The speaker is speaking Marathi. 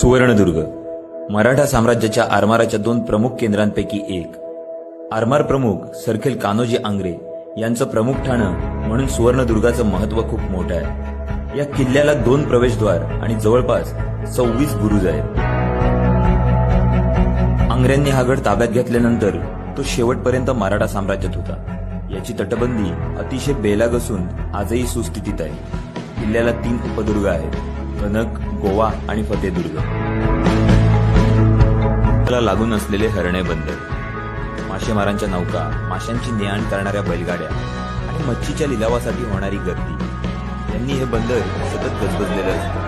सुवर्णदुर्ग मराठा साम्राज्याच्या आरमाराच्या दोन प्रमुख केंद्रांपैकी एक. आरमार प्रमुख सरखेल कान्होजी आंग्रे यांचं प्रमुख ठाणं म्हणून सुवर्णदुर्गाचं महत्त्व खूप मोठं आहे. या किल्ल्याला दोन प्रवेशद्वार आणि जवळपास सव्वीस बुरुज आहेत. आंग्र्यांनी हा गड ताब्यात घेतल्यानंतर तो शेवटपर्यंत मराठा साम्राज्यात होता. याची तटबंदी अतिशय बेलाग असून आजही सुस्थितीत आहे. किल्ल्याला तीन उपदुर्ग आहेत. कनक गोवा आणि फतेदुर्ग लागून असलेले हरणे बंदर. मासेमारांच्या नौका माशांची ने-आण करणाऱ्या बैलगाड्या आणि मच्छीच्या लिलावासाठी होणारी गर्दी. यांनी हे बंदर सतत गजबजलेलं असतं.